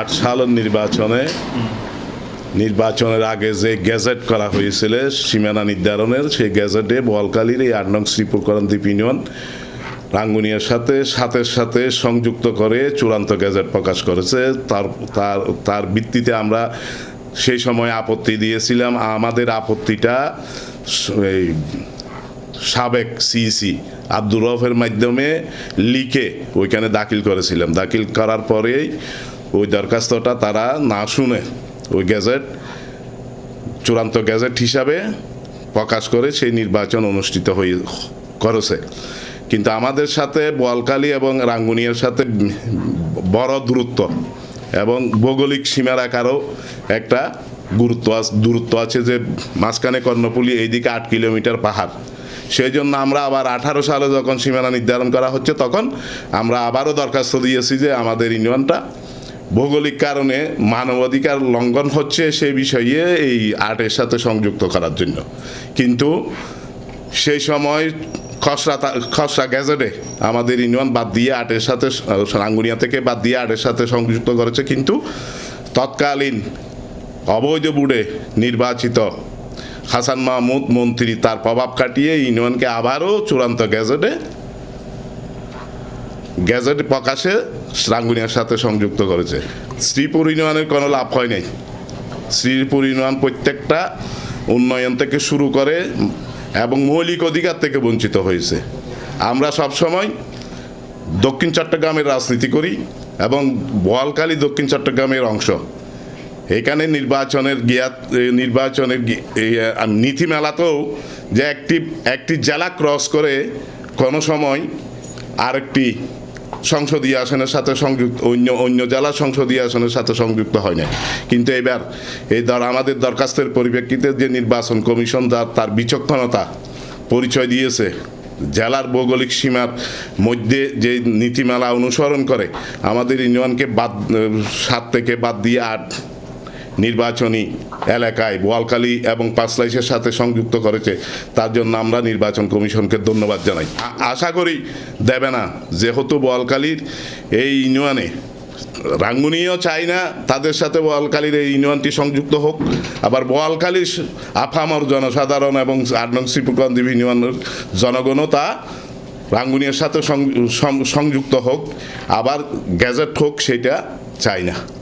আট সালের নির্বাচনে, নির্বাচনের আগে যে গ্যাজেট করা হয়েছিল, সীমানা নির্ধারণের, সেই গ্যাজেটে বোয়ালকালীর এই আট নং শ্রীপুর করন্দীপ ইউনিয়ন রাঙ্গুনিয়ার সাথে, সাথের সাথে সংযুক্ত করে চূড়ান্ত গ্যাজেট প্রকাশ করেছে। তার তার তার ভিত্তিতে আমরা সেই সময় আপত্তি দিয়েছিলাম। আমাদের আপত্তিটা এই সাবেক সিইসি আব্দুর রফের মাধ্যমে লিখে ওইখানে দাখিল করেছিলাম। দাখিল করার পরেই ওই দরখাস্তটা তারা না শুনে ওই গ্যাজেট, চূড়ান্ত গ্যাজেট হিসাবে প্রকাশ করে সেই নির্বাচন অনুষ্ঠিত হয়ে করেছে। কিন্তু আমাদের সাথে বোয়ালকালী এবং রাঙ্গুনিয়ার সাথে বড় দূরত্ব এবং ভৌগোলিক সীমা রাখারও একটা গুরুত্ব দূরত্ব আছে যে মাঝখানে কর্ণপুলি এইদিকে আট কিলোমিটার পাহাড়। সেই জন্য আমরা আবার আঠারো সালে যখন সীমানা নির্ধারণ করা হচ্ছে তখন আমরা আবারও দরখাস্ত দিয়েছি যে আমাদের ইউনিয়নটা ভৌগোলিক কারণে মানবাধিকার লঙ্ঘন হচ্ছে সে বিষয়ে এই আর্টের সাথে সংযুক্ত করার জন্য। কিন্তু সেই সময় খসড়া খসড়া গ্যাজেটে আমাদের ইউনিয়ন বাদ দিয়ে আর্টের সাথে, রাঙ্গুনিয়া থেকে বাদ দিয়ে আর্টের সাথে সংযুক্ত করেছে। কিন্তু তৎকালীন অবৈধ বুড়ে নির্বাচিত হাসান মাহমুদ মন্ত্রী তার প্রভাব কাটিয়ে ইউনিয়নকে আবারও চূড়ান্ত গ্যাজেটে গ্যাজেট প্রকাশে রাঙ্গুনিয়ার সাথে সংযুক্ত করেছে। শ্রীপুর ইউনিয়নের কোনো লাভ হয় নাই। শ্রীপুর ইউনিয়ন প্রত্যেকটা উন্নয়ন থেকে শুরু করে এবং মৌলিক অধিকার থেকে বঞ্চিত হয়েছে। আমরা সবসময় দক্ষিণ চট্টগ্রামের রাজনীতি করি এবং বোয়ালকালী দক্ষিণ চট্টগ্রামের অংশ। এখানে নির্বাচনের গিয়াত এ, নির্বাচনের নীতিমেলাতেও যে একটি একটি জেলা ক্রস করে কোনো সময় আরেকটি সংসদীয় আসনের সাথে সংযুক্ত, অন্য অন্য জেলা সংসদীয় আসনের সাথে সংযুক্ত হয় না কিন্তু এবার এই দর, আমাদের দরখাস্তের পরিপ্রেক্ষিতে যে নির্বাচন কমিশন তার তার বিচক্ষণতা পরিচয় দিয়েছে। জেলার ভৌগোলিক সীমার মধ্যে যে নীতিমালা অনুসরণ করে, আমাদের ইউনিয়নকে বাদ, সাত থেকে বাদ দিয়ে আট নির্বাচনী এলাকায় বোয়ালখালী এবং পাঁচলাইশের সাথে সংযুক্ত করেছে, তার জন্য আমরা নির্বাচন কমিশনকে ধন্যবাদ জানাই। আশা করি দেবে না। যেহেতু বোয়ালখালীর এই ইউনিয়নে রাঙ্গুনিও চাই না, তাদের সাথে বোয়ালখালীর এই ইউনিয়নটি সংযুক্ত হোক। আবার বোয়ালখালীর স- আফামর জনসাধারণ এবং আট নং ইউনিয়নের জনগণও তা রাঙ্গুনিয়ার সাথে সংযুক্ত হোক, আবার গ্যাজেট হোক, সেটা চাই না।